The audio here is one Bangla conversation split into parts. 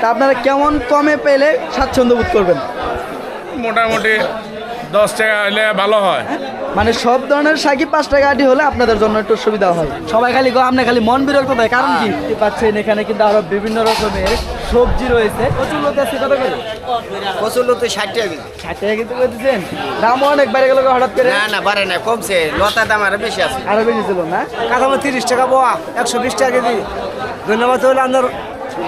তা আপনারা কেমন কমে পেলে স্বাচ্ছন্দ্য বোধ করবেন? মোটামুটি দশ টাকা হলে ভালো হয়। মানে সব ধরনের শাকই পাঁচ টাকা আটি হলে আপনাদের জন্য একটু সুবিধা হয়। সবাই খালি গো আপনি খালি মন বিরক্ত হয় কারণ কি? পাচ্ছেন এখানে কিন্তু আরও বিভিন্ন রকমের সবজি রয়েছে। প্রচুর লোক আছে কত করে? কচুর তো ষাট টাকা কেজি। ষাট টাকা কিন্তু দিচ্ছেন দামও অনেক বাইরে গেল হঠাৎ করে। না না বাড়ে না কমছে। লতার দাম আরও বেশি আছে। আরও বেশি ছিল না? কাঠামো তিরিশ টাকা বোয়া একশো বিশ টাকা কেজি। ধন্যবাদ হলে আপনার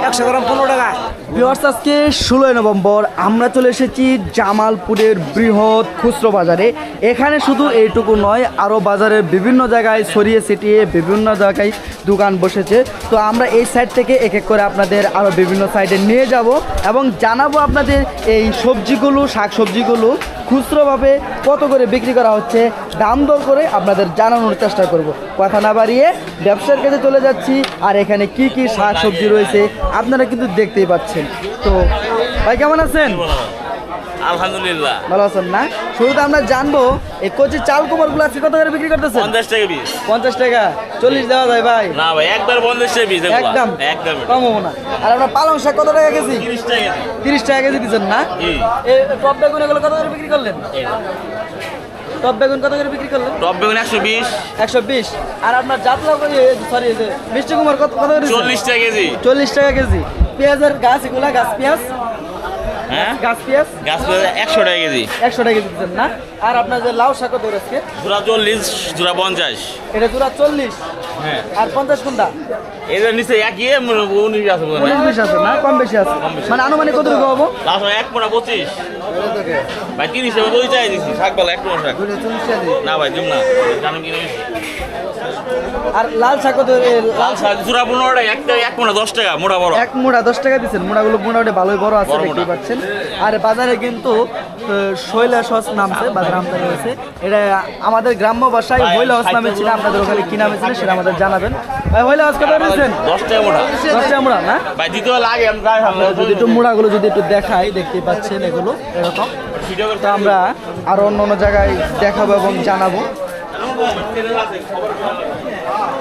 একশো গ্রাম পনেরো টাকা ভিউয়ার্স আজকে ষোলোই নভেম্বর, আমরা চলে এসেছি জামালপুরের বৃহৎ খুচরো বাজারে। এখানে শুধু এইটুকু নয় আরও বাজারের বিভিন্ন জায়গায় ছড়িয়ে ছিটিয়ে বিভিন্ন জায়গায় দোকান বসেছে। তো আমরা এই সাইড থেকে এক এক করে আপনাদের আরও বিভিন্ন সাইডে নিয়ে যাব এবং জানাব আপনাদের এই সবজিগুলো শাক সবজিগুলো খুচরোভাবে কত করে বিক্রি করা হচ্ছে, দাম দর করে আপনাদের জানানোর চেষ্টা করব। কথা না বাড়িয়ে ব্যবসার কাছে চলে যাচ্ছি। আর এখানে কি কি শাক সবজি রয়েছে, আপনারা কিন্তু দেখতেই পাচ্ছেন। তো ভাই কেমন আছেন? আলহামদুলিল্লাহ। ভালো আছেন না? শুরুতে আমরা জানব এই কচি চাল কুমারগুলো আজকে কত করে বিক্রি করতেছেন? পঞ্চাশ টাকা পিস। পঞ্চাশ টাকা। চল্লিশ দেওয়া যায় ভাই। না ভাই একবার পঞ্চাশ টাকা পিস একদম? একদম। কম না। আর আপনার পালং শাক কত টাকা কেজি? তিরিশ টাকা তিরিশ টাকা কেজি দিচ্ছেন না? এই টপ বেগুন এগুলো কত করে বিক্রি করলেন? টপ বেগুন কত করে বিক্রি করলেন? টপ বেগুন একশো বিশ। একশো বিশ। আর আপনার জাতলা সরি মিষ্টি কুমার কত কত করে চল্লিশ টাকা কেজি। চল্লিশ টাকা কেজি। পেঁয়াজের গাছ এগুলা গাছ পেঁয়াজ? হ্যাঁ? গাছ পেঁয়াজ? গাছ একশো টাকা কেজি। একশো টাকা কেজি দিচ্ছেন না? আর আপনার যে লাউ শাক কত করে আজকে? জোড়া চল্লিশ জোড়া পঞ্চাশ। এটা দুরা চল্লিশ? হ্যাঁ। আর পঞ্চাশ কোনটা? এদের নিচে একই উনিশ আছে উনিশ আছে না? কম বেশি আছে। মানে আনুমানিক কত হব? লাস্ট এক মোটা পঁচিশ। ভাই তিরিশ টাকা বই চাই দিচ্ছি শাক বলা এক মোটা শাক। না ভাই দিম না। জানো কি আর লাল শাক কত লাল লাল শাক জোড়া পনেরো টাকা এক টাকা দশ টাকা বড়। এক মোড়া দশ টাকা দিচ্ছেন। মোড়াগুলো মোটামুটি ভালোই বড় আছে মোটা। পাচ্ছেন। আর বাজারে কিন্তু শৈলা সস নামছে বাজারে আমদানি হয়েছে। এটা আমাদের গ্রাম্য ভাষায় হৈলা হস নামে ছিল আপনাদের ওখানে কি নামে ছিল সেটা আমাদের জানাবেন। ভাই হৈলা হস কত দশ টাকা মোটা দশ টাকা মোড়া না? ভাই গায়ে হাত যদি একটু মোড়াগুলো যদি একটু দেখাই দেখতেই পাচ্ছেন এগুলো এরকম। তো আমরা আরও অন্য অন্য জায়গায় দেখাবো এবং জানাব।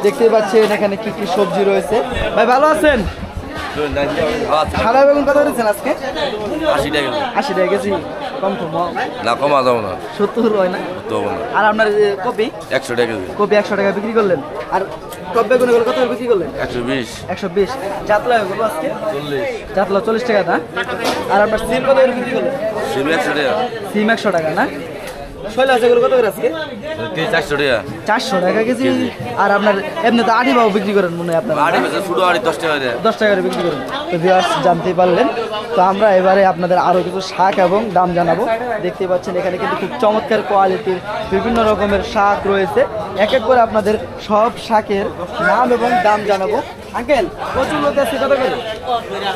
দেখতেই পাচ্ছেন এখানে কি কি সবজি রয়েছে। ভাই ভালো আছেন? সাদা বেগুন কত দিচ্ছেন আজকে? আশি টাকা আশি টাকা কেজি। কম কম না কমা যাব না। সত্তর হয় না? আর আপনার কপি? একশো টাকা কপি একশো টাকা বিক্রি করলেন। আর টপ বেগুন এগুলো কত বিক্রি করলেন? একশো বিশ। একশো বিশ। জাতলা এগুলো আজকে? জাতলা চল্লিশ টাকা না? আর আপনার সিম কত বিক্রি করলেন? সিম একশো টাকা। সিম একশো টাকা না? শৈলা আছে কত করে আজকে? চারশো টাকা। চারশো টাকা কেজি? আর আপনার এমনি তো আড়ি বাবু বিক্রি করেন মনে হয় আপনার আড়ি আড়ি দশ টাকা দশ টাকা করে বিক্রি করেন। তো ভিউয়ার্স জানতেই পারলেন। তো আমরা এবারে আপনাদের আরও কিছু শাক এবং দাম জানাব। দেখতে পাচ্ছেন এখানে কিন্তু খুব চমৎকার কোয়ালিটির বিভিন্ন রকমের শাক রয়েছে। এক এক করে আপনাদের সব শাকের নাম এবং দাম জানাব। আঙ্কেল প্রচুর লোক আছে কত করে?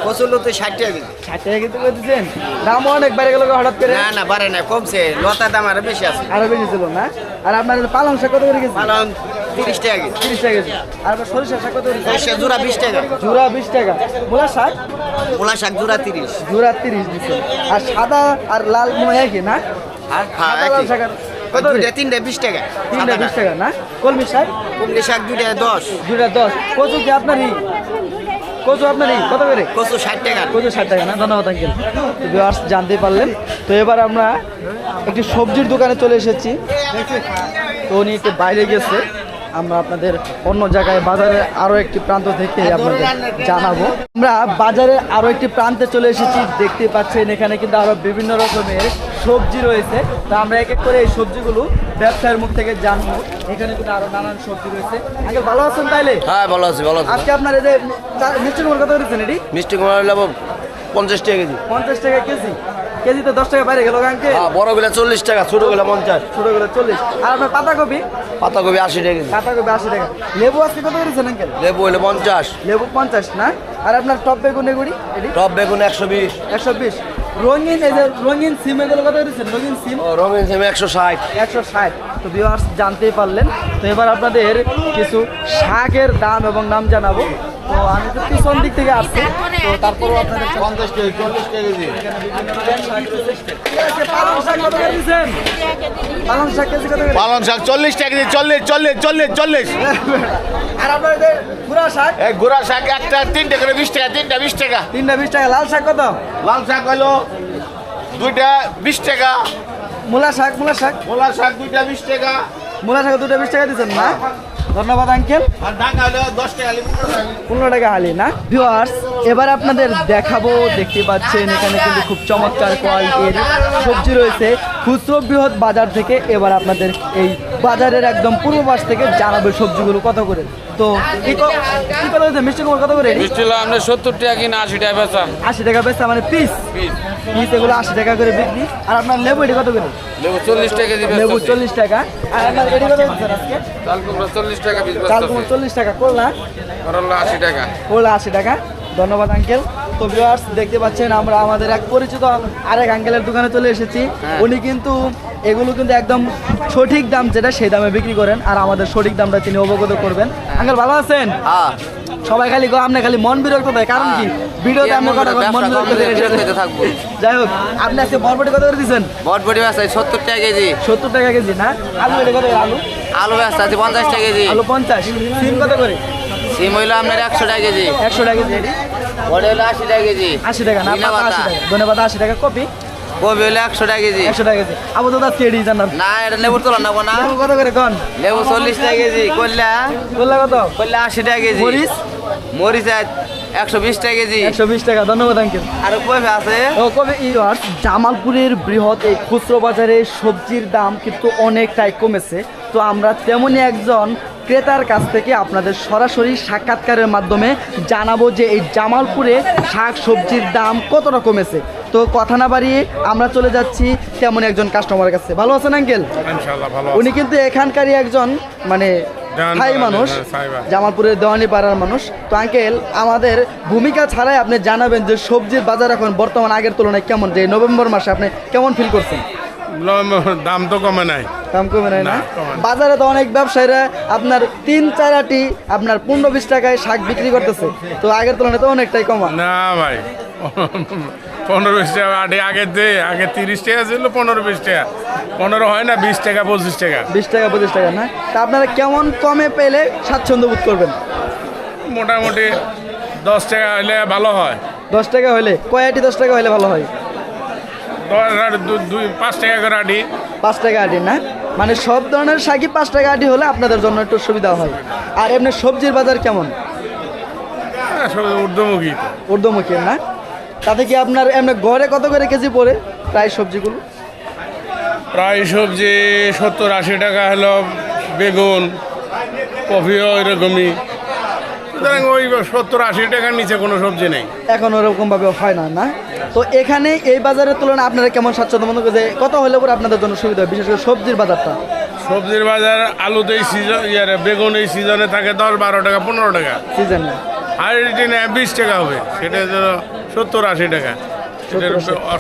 কচুর তো ষাট টাকা কেজি। ষাট টাকা কিন্তু করে দিচ্ছেন দামও অনেক বাইরে গেল হঠাৎ করে। না না বাড়ে না কমছে। লতার দাম আরও বেশি আছে। আরও বেশি ছিল না? আর আপনার পালং শাক কত করে গেছে পালং তিরিশ টাকা কেজি। তিরিশ টাকা কেজি। আর আপনার সরিষা শাক কত গেছে? জোড়া বিশ টাকা। জোড়া বিশ টাকা। মূলা শাক? মূলা শাক জোড়া তিরিশ। জোড়া তিরিশ দিচ্ছে। আর সাদা আর লাল মনে হয় একই না? হ্যাঁ সাদা লাল শাক আর দুইটা তিনটা বিশ টাকা। তিনটা বিশ টাকা না? কলমি শাক? কুমড়ি শাক দুইটা দশ। দুইটা দশ। কচু কি আপনারই কচু আপনারই কত করে? কচু ষাট টাকা। কচু ষাট টাকা না? ধন্যবাদ আঙ্কেল ভিউয়ার্স জানতে পারলেন। তো এবার আমরা একটি সবজির দোকানে চলে এসেছি। তো উনি একটু বাইরে গেছে। আমরা আপনাদের অন্য জায়গায় বাজারে আরও একটি প্রান্ত থেকে আপনাদের জানাব। আমরা বাজারে আরও একটি প্রান্তে চলে এসেছি। দেখতে পাচ্ছেন এখানে কিন্তু আরও বিভিন্ন রকমের সবজি রয়েছে। তো আমরা এক এক করে এই সবজিগুলো ব্যবসায়ের মুখ থেকে জানব। এখানে কিন্তু আরও নানান সবজি রয়েছে। আঙ্কেল ভালো আছেন তাইলে? হ্যাঁ ভালো আছি ভালো আছি। আজকে আপনার এই যে মিষ্টি কুমার কত করেছেন এটি? মিষ্টি কুমার নেব পঞ্চাশ টাকা কেজি। পঞ্চাশ টাকা কেজি। কেজি তো দশ টাকা বাইরে গেল গাঙ্কে হ্যাঁ বড়গুলা চল্লিশ টাকা ছোটোগুলা পঞ্চাশ। ছোটগুলো চল্লিশ। আর আপনার পাতাকপি? পাতাকপি আশি টাকা পাতাকপি আশি টাকা। লেবু আজকে কত করেছেন আঙ্কেল? লেবু হলে পঞ্চাশ। লেবু পঞ্চাশ না? আর আপনার টপ বেগুন এগুড়ি টপ বেগুন একশো বিশ। একশো বিশ। রঙিন এই যে রঙিন সিম এগুলো কত করেছেন রঙিন সিম ও রঙিন সিম একশো ষাট। একশো ষাট। তো ভিউয়ার্স জানতেই পারলেন। তো এবার আপনাদের কিছু শাকের দাম এবং নাম জানাব। তো আমি তো পিছন দিক থেকে আসছে। তো তারপরও আপনাদের পঞ্চাশ কেজি চল্লিশ কেজি। পালং শাক কেজি কত পালং শাক চল্লিশ টাকা কেজি চল্লিশ চল্লিশ চল্লিশ চল্লিশ। আর আপনাদের পুরা শাক? এই গুড়া শাক একটা তিনটে করে বিশ টাকা তিনটা বিশ টাকা। তিনটা বিশ টাকা। লাল শাক কত? লাল শাক হলো দুইটা বিশ টাকা। মূলা শাক মূলা শাক? মোলা শাক দুইটা বিশ টাকা। মূলা শাক দুটো বিশ টাকা দিচ্ছেন না? ধন্যবাদ আঙ্কেল। পনেরো টাকা হালি না? ভিওয়ার্স এবার আপনাদের দেখাবো দেখতে পাচ্ছেন এখানে কিন্তু খুব চমৎকার কোয়ালিটির সবজি রয়েছে। খুচরো বৃহৎ বাজার থেকে এবার আপনাদের এই বাজারের একদম পূর্ব পাশ থেকে জানাবে সবজিগুলো। কত করে? তো মিষ্টি কুমার কত করে? মিষ্টি আপনার সত্তর টাকা কিনা আশি টাকা বেচা। আশি টাকা বেচা মানে পিস পিস এগুলো আশি টাকা করে বিক্রি। আর আপনার লেবু এটি কত করে? লেবু চল্লিশ টাকা লেবু চল্লিশ টাকা। আর আপনার এটি কত আজকে? চল্লিশ টাকা কুমড়ো চল্লিশ টাকা করলা করল্লা আশি টাকা। করলা আশি টাকা। ধন্যবাদ আঙ্কেল তো ভিউয়ার্স দেখতে পাচ্ছেন আমরা আমাদের এক পরিচিত আরেক আঙ্কেলের দোকানে চলে এসেছি। উনি কিন্তু এগুলো কিন্তু একদম সঠিক দাম যেটা সেই দামে বিক্রি করেন আর আমাদের সঠিক দামটা তিনি অবগত করবেন। আঙ্কেল ভালো আছেন? হ্যাঁ। সবাই খালি গো আপনি খালি মন বিরক্ত দেয়। কারণ কি? ভিডিওতে কথা মন বিরক্ত থাকব? যাই হোক আপনি আজকে বরবটি কত করে দিচ্ছেন বটবটি ব্যস্ত আছে সত্তর টাকা কেজি। সত্তর টাকা কেজি না? আলু এটা কত করে? আলু? আলু ব্যস্ত আছে পঞ্চাশ টাকা কেজি। আলু পঞ্চাশ। সিম কত করে? সিম হইল আপনার একশো টাকা কেজি। একশো টাকা কেজি। আশি টাকা কেজি। আশি টাকা না আশি টাকা। ধনে আশি টাকা কপি। কপি হইল একশো টাকা কেজি। একশো টাকা কেজি। আবু দাদা কেডি জানান। না এটা লেবুর তোলা নেব না। লেবু কত করে কন? লেবু চল্লিশ টাকা কেজি। করলা কত? করলা আশি টাকা কেজি। মরিচ? মরিচ একশো বিশ টাকা কেজি। একশো বিশ টাকা। ধন্যবাদ আঙ্কেল আর আছে? ও কবে ইয়ার্স জামালপুরের বৃহৎ এই খুচরো বাজারে সবজির দাম কিন্তু অনেকটাই কমেছে। তো আমরা তেমনই একজন ক্রেতার কাছ থেকে আপনাদের সরাসরি সাক্ষাৎকারের মাধ্যমে জানাব যে এই জামালপুরে শাক সবজির দাম কতটা কমেছে তো কথা না বাড়িয়ে আমরা চলে যাচ্ছি তেমন একজন কাস্টমারের কাছে। ভালো আছেন আঙ্কেল উনি কিন্তু এখানকারই একজন মানে স্থায়ী মানুষ হ্যাঁ, স্থায়ী মানুষ। জামালপুরের দেওয়ানি পাড়ার মানুষ। তো আঙ্কেল আমাদের ভূমিকা ছাড়াই আপনি জানাবেন যে সবজির বাজার এখন বর্তমান আগের তুলনায় কেমন যে নভেম্বর মাসে আপনি কেমন ফিল করছেন? দাম তো কমে নাই। দাম কমে নাই না। বাজারে তো অনেক ব্যবসায়ীরা আপনার তিন চার আটি আপনার পনেরো বিশ টাকায় শাক বিক্রি করতেছে। তো আগের তুলনায় তো অনেকটাই কমা। না ভাই পনেরো বিশ টাকা আগে আগে দে আগে তিরিশ টাকা ছিল পনেরো বিশ টাকা। পনেরো হয় না বিশ টাকা পঁচিশ টাকা। বিশ টাকা পঁচিশ টাকা না? তা আপনারা কেমন কমে পেলে স্বাচ্ছন্দ্য বোধ করবেন? মোটামুটি দশ টাকা হলে ভালো হয়। দশ টাকা হলে কয় আটি দশ টাকা হলে ভালো হয়? পাঁচ টাকা করে আটি। পাঁচ টাকা আটি না? মানে সব ধরনের শাকি পাঁচ টাকা আটি হলে আপনাদের জন্য একটু সুবিধা হয়। আর এমনি সবজির বাজার কেমন? হ্যাঁ, ঊর্ধ্বমুখী ঊর্ধ্বমুখী না? তাতে কি আপনার এমনি ঘরে কত করে কেজি পড়ে প্রায় সবজিগুলো? প্রায় সবজি সত্তর আশি টাকা হলো বেগুন কফিও এরকমই। সুতরাং ওই সত্তর আশি টাকার নিচে কোনো সবজি নেই। এখন ওরকম ভাবে হয় না না? তো এখানে এই বাজারের তুলনায় আপনারা কেমন স্বাচ্ছন্দ্য মনে করেন যে কত হলে পরে আপনাদের জন্য সুবিধা হয় বিশেষ করে সবজির বাজারটা? সবজির বাজার আলুতে এই সিজন ইয়ার বেগুন এই সিজনে থাকে দশ বারো টাকা পনেরো টাকা। সিজন আর এটি নেয় বিশ টাকা হবে সেটা সত্তর আশি টাকা।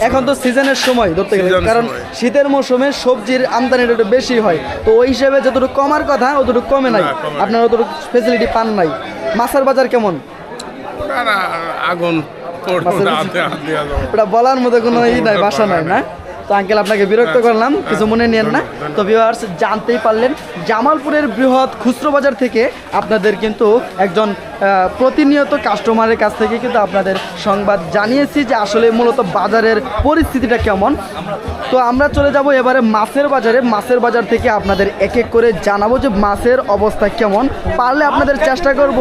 এখন তো সিজনের সময় ধরতে গেলে। কারণ শীতের মৌসুমে সবজির আমদানিটা একটু বেশি হয়। তো ওই হিসেবে যতটুকু কমার কথা অতটুকু কমে নাই। না, কমে নাই। আপনারা অতটুকু ফেসিলিটি পান নাই। মাছের বাজার কেমন? আগুন। ওটা বলার মতো কোনো ই নাই বাসা নাই না? তো আঙ্কেল আপনাকে বিরক্ত করলাম কিছু মনে নেন না। তো ভিউয়ার্স জানতেই পারলেন জামালপুরের বৃহৎ খুচরো বাজার থেকে আপনাদের কিন্তু একজন প্রতিনিয়ত কাস্টমারের কাছ থেকে কিন্তু আপনাদের সংবাদ জানিয়েছি যে আসলে মূলত বাজারের পরিস্থিতিটা কেমন। তো আমরা চলে যাব এবারে মাছের বাজারে। মাছের বাজার থেকে আপনাদের এক এক করে জানাব যে মাছের অবস্থা কেমন। পারলে আপনাদের চেষ্টা করব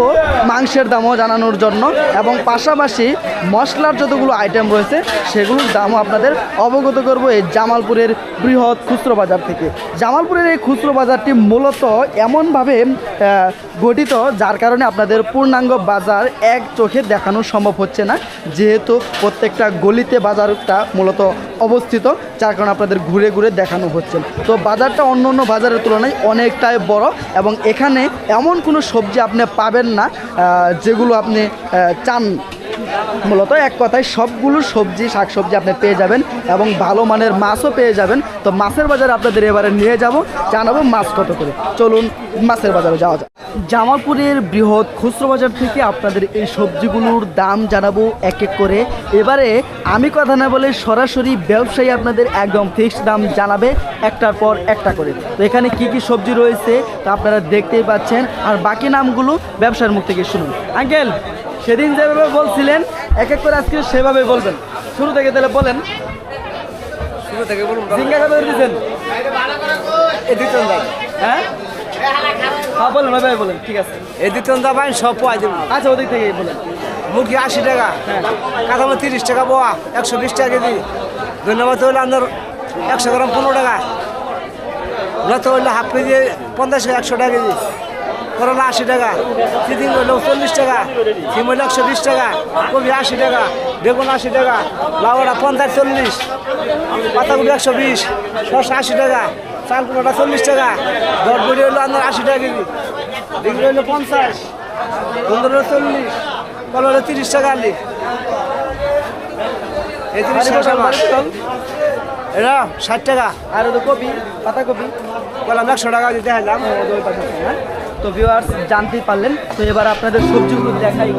মাংসের দামও জানানোর জন্য এবং পাশাপাশি মশলার যতগুলো আইটেম রয়েছে সেগুলোর দামও আপনাদের অবগত করব। এই জামালপুরের বৃহৎ খুচরো বাজার থেকে। জামালপুরের এই খুচরো বাজারটি মূলত এমনভাবে গঠিত যার কারণে আপনাদের পূর্ণাঙ্গ বাজার এক চোখে দেখানো সম্ভব হচ্ছে না। যেহেতু প্রত্যেকটা গলিতে বাজারটা মূলত অবস্থিত, যার কারণে আপনাদের ঘুরে ঘুরে দেখানো হচ্ছে তো বাজারটা অন্য অন্য বাজারের তুলনায় অনেকটাই বড় এবং এখানে এমন কোনো সবজি আপনি পাবেন না যেগুলো আপনি চান মূলত এক কথায় সবগুলো সবজি, শাকসবজি আপনি পেয়ে যাবেন এবং ভালো মানের মাছও পেয়ে যাবেন। তো মাছের বাজারে আপনাদের এবারে নিয়ে যাব, জানাব মাছ কত করে। চলুন মাছের বাজারে যাওয়া যায় জামালপুরের বৃহৎ খুচরো বাজার থেকে আপনাদের এই সবজিগুলোর দাম জানাব এক এক করে। এবারে আমি কথা না বলে সরাসরি ব্যবসায়ী আপনাদের একদম ফিক্সড দাম জানাবে একটার পর একটা করে। তো এখানে কি কি সবজি রয়েছে তা আপনারা দেখতেই পাচ্ছেন। আর বাকি নামগুলো ব্যবসার মুখ থেকে শুনুন। আঙ্কেল সেদিন যেভাবে বলছিলেন এক এক করে আজকে সেভাবে বলবেন। শুরু থেকে তাহলে বলেন। শুরু থেকে বলুন দাম হ্যাঁ? হ্যাঁ বলেন বলেন ঠিক আছে। সব পাই দেবো। আচ্ছা ওদিক থেকে বলেন। মুরগি আশি টাকা কাঁচামা তিরিশ টাকা বোয়া একশো বিশ টাকা কেজি। ধন্যবাদ হইলে আপনার একশো গ্রাম পনেরো টাকা। হইলে হাফ কেজি পঞ্চাশ একশো টাকা কেজি। করলা আশি টাকা চিদিং হইলে চল্লিশ টাকা সিম হইলে একশো বিশ টাকা কবি আশি টাকা বেগুন আশি টাকা লাউটা পঞ্চাশ চল্লিশ পাতাকপি একশো বিশ শসা আশি টাকা চাল কুমড়োটা চল্লিশ টাকা দরবড়ি হইল আপনার আশি টাকা কেজি ডিগ্রি হইল পঞ্চাশ হলো চল্লিশ কল হলো তিরিশ টাকা আলি। এই তিরিশ টাকা। এটা ষাট টাকা আর কপি পাতাকপি বললাম একশো টাকা দিতে হাইলাম হ্যাঁ তো ভিউয়ার্স জানতেই পারলেন। তো এবার আপনাদের সবজিগুলো দেখাই।